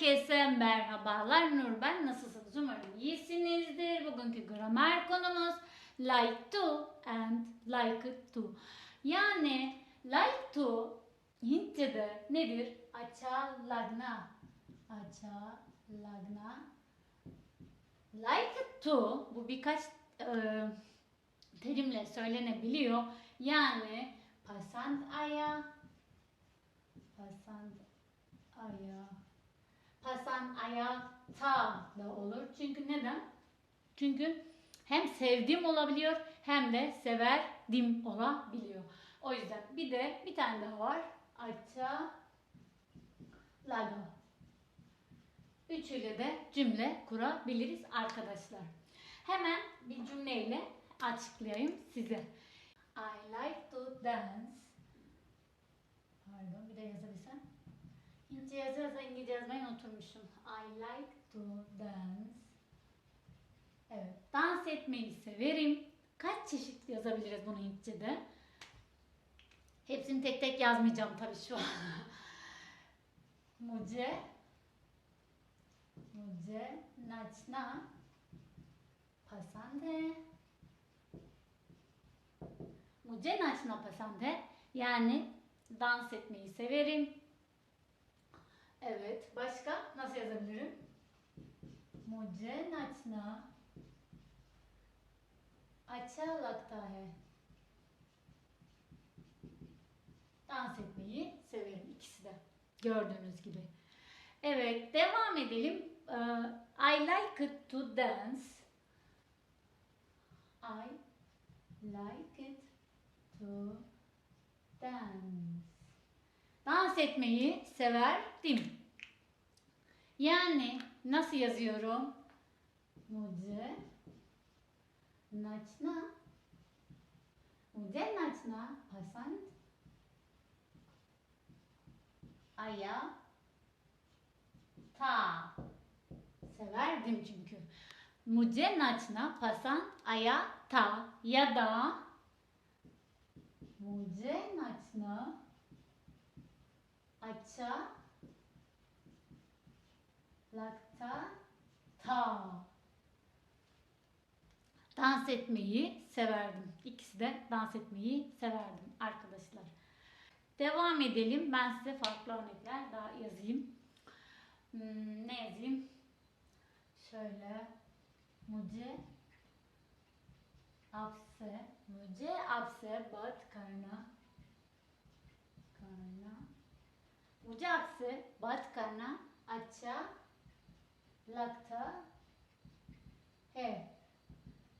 Herkese merhabalar. Nur ben. Nasılsınız? Umarım iyisinizdir. Bugünkü gramer konumuz like to and like to. Yani like to Hintçe'de nedir? Aça lagna. Aça lagna. Like to bu birkaç e, terimle söylenebiliyor. Yani pasand aya, pasand aya, pasan aya ta da olur. Çünkü neden? Çünkü hem sevdim olabiliyor hem de severdim olabiliyor. O yüzden bir de bir tane daha var. Aça laga. Üçüyle de cümle kurabiliriz arkadaşlar. Hemen bir cümleyle açıklayayım size. I like to dance. Pardon bir de yazabilsem. Hintçe yazıyorsa İngilizce yazmayı unutmuşum. I like to dance. Evet. Dans etmeyi severim. Kaç çeşit yazabiliriz bunu Hintçe'de? Hepsini tek tek yazmayacağım tabii şu an. Muce मुझे नाचना पसंद है मुझे नाचना पसंद है yani dans etmeyi severim. Evet, başka nasıl yazabilirim? मुझे नाचना अच्छा लगता है. Dans etmeyi severim ikisi de. Gördüğünüz gibi. Evet, devam edelim. Ee, I like to dance. I like it to dance. dans etmeyi severdim. Yani nasıl yazıyorum? Mude naçna Mude naçna pasand aya ta severdim çünkü. Mude naçna pasand aya ta ya da Mude naçna aça lakta ta dans etmeyi severdim. İkisi de dans etmeyi severdim arkadaşlar. Devam edelim. Ben size farklı örnekler daha yazayım. Hmm, ne yazayım? Şöyle Muce Apse Muce Apse Bat Karna मुझे आपसे बात करना अच्छा लगता है.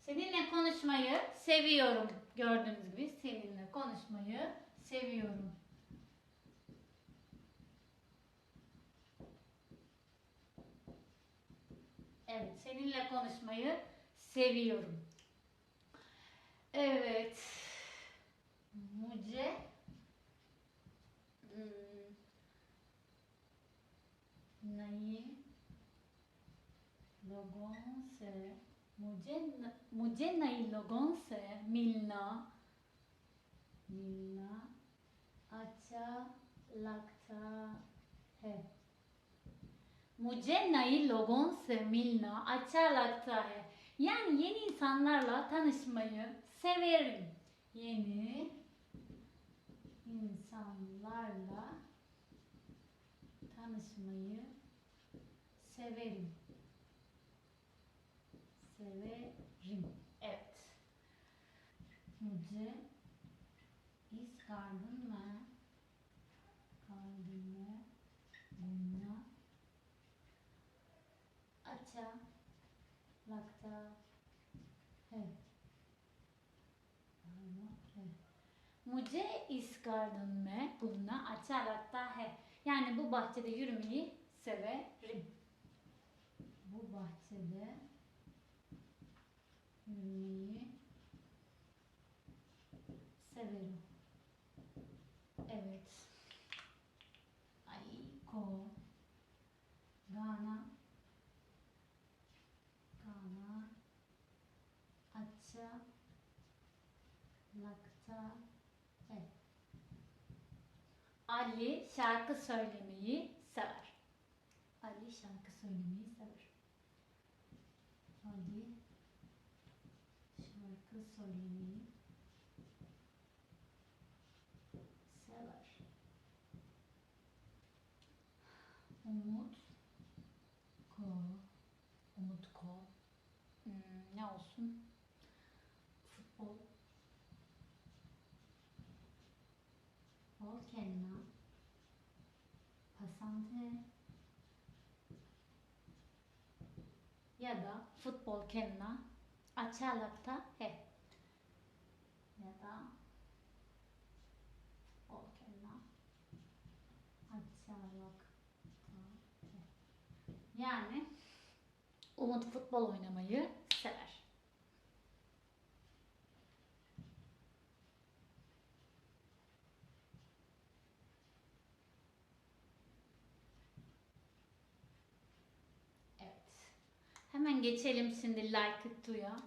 Seninle konuşmayı seviyorum. Gördüğünüz gibi seninle konuşmayı seviyorum. Evet, seninle konuşmayı seviyorum. मुझे न, मुझे नए लोगों से मिलना मिलना अच्छा लगता है मुझे नए लोगों से मिलना अच्छा लगता है. Yani yeni insanlarla tanışmayı severim. Yeni insanlarla tanışmayı severim. Bence iskardın mı? Kalbimi bununla aça lakta है Muce iskardın mı? Bununla aça lakta है Yani bu bahçede yürümeyi severim. Bu bahçede yürümeyi severim. Evet. Aiko. Gana. Gana. Aça. Lakta. Evet. Ali şarkı söylemeyi sever. Ali şarkı söylemeyi sever. Ali şarkı söylemeyi yaptım. Futbol. Bol kelime. Pasante. Ya da futbol kelime. Aça he. Ya da futbol kelime. He. Yani Umut futbol oynamayı sever. geçelim şimdi Like It Do'ya.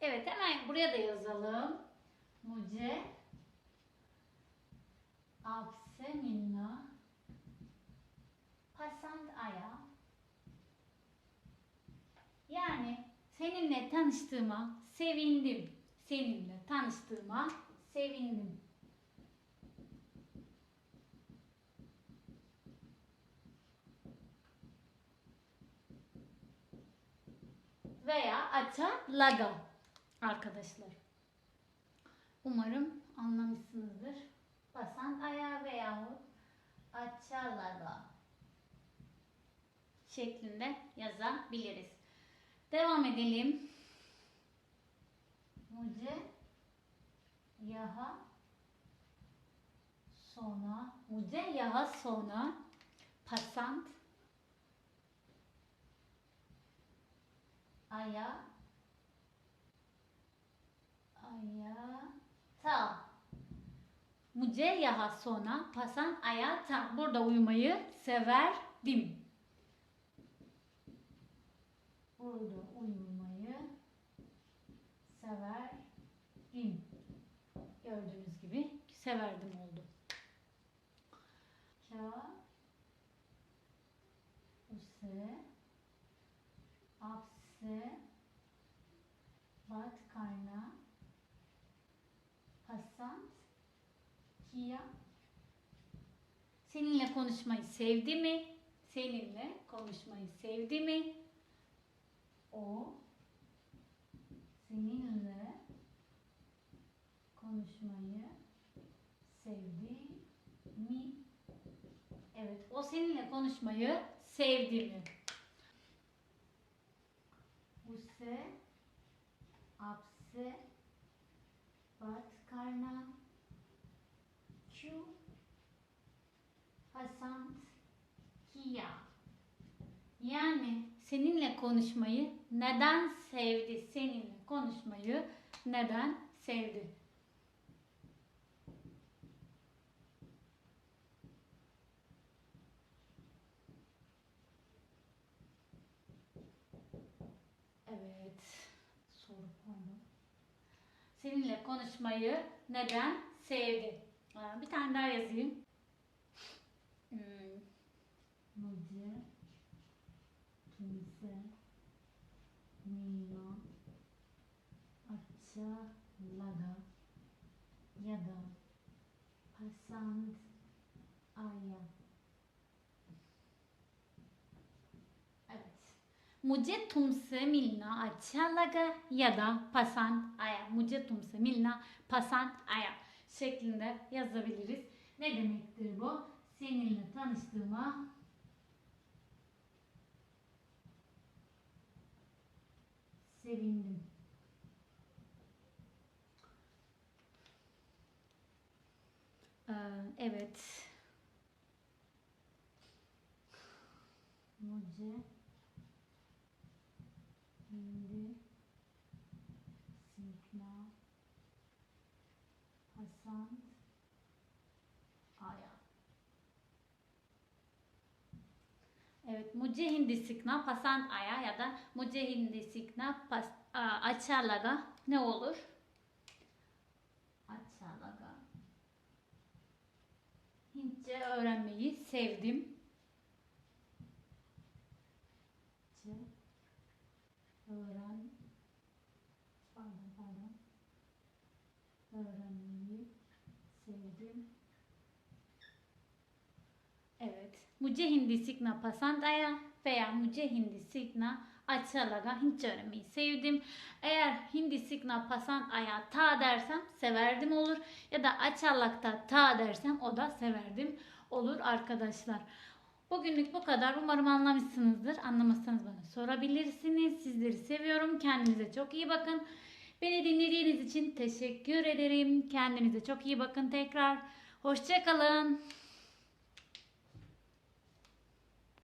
Evet hemen buraya da yazalım. Muce Abse Minna Pasant Aya Yani seninle tanıştığıma sevindim. Seninle tanıştığıma sevindim. Veya aça laga arkadaşlar. Umarım anlamışsınızdır. Basan aya veyahut aça laga şeklinde yazabiliriz. Devam edelim. Muce yaha sonra muce yaha sonra pasant aya aya ta Muce yaha sonra pasan aya ta burada uyumayı severdim. Burada uyumayı severdim. Gördüğünüz gibi severdim oldu. Ka use Seninle konuşmayı sevdi mi? Seninle konuşmayı sevdi mi? O seninle konuşmayı sevdi mi? Evet, o seninle konuşmayı sevdi mi? Use, apse, bat karna, Pasantia. Yani seninle konuşmayı neden sevdi? Seninle konuşmayı neden sevdi? Evet. Soru konu. Seninle konuşmayı neden sevdi? Bir tane daha yazayım. Mıcı, Kimse, Nima, Aça Laga ya da Pasand Aya. Evet. Mujhe tumse milna acha laga ya da pasand aya. Mujhe tumse milna pasand aya şeklinde yazabiliriz. Ne demektir bu? Seninle tanıştığıma sevindim. Ee, evet. Mucize. Hindi. Sinkna. Hasan. Evet, मुझे हिंदी सीखना पसंद आया ya da मुझे हिंदी सीखना पस, आ, अच्छा लगा ne olur? अच्छा लगा. Hintçe öğrenmeyi sevdim. Hintçe öğren pardon pardon öğrenmeyi sevdim. मुझे हिंदी सीखना पसंद आया veya मुझे हिंदी सीखना अच्छा लगा Hintçe öğrenmeyi sevdim. Eğer hindi sikna pasan aya ta dersem severdim olur. Ya da açarlakta ta dersem o da severdim olur arkadaşlar. Bugünlük bu kadar. Umarım anlamışsınızdır. Anlamazsanız bana sorabilirsiniz. Sizleri seviyorum. Kendinize çok iyi bakın. Beni dinlediğiniz için teşekkür ederim. Kendinize çok iyi bakın tekrar. Hoşçakalın.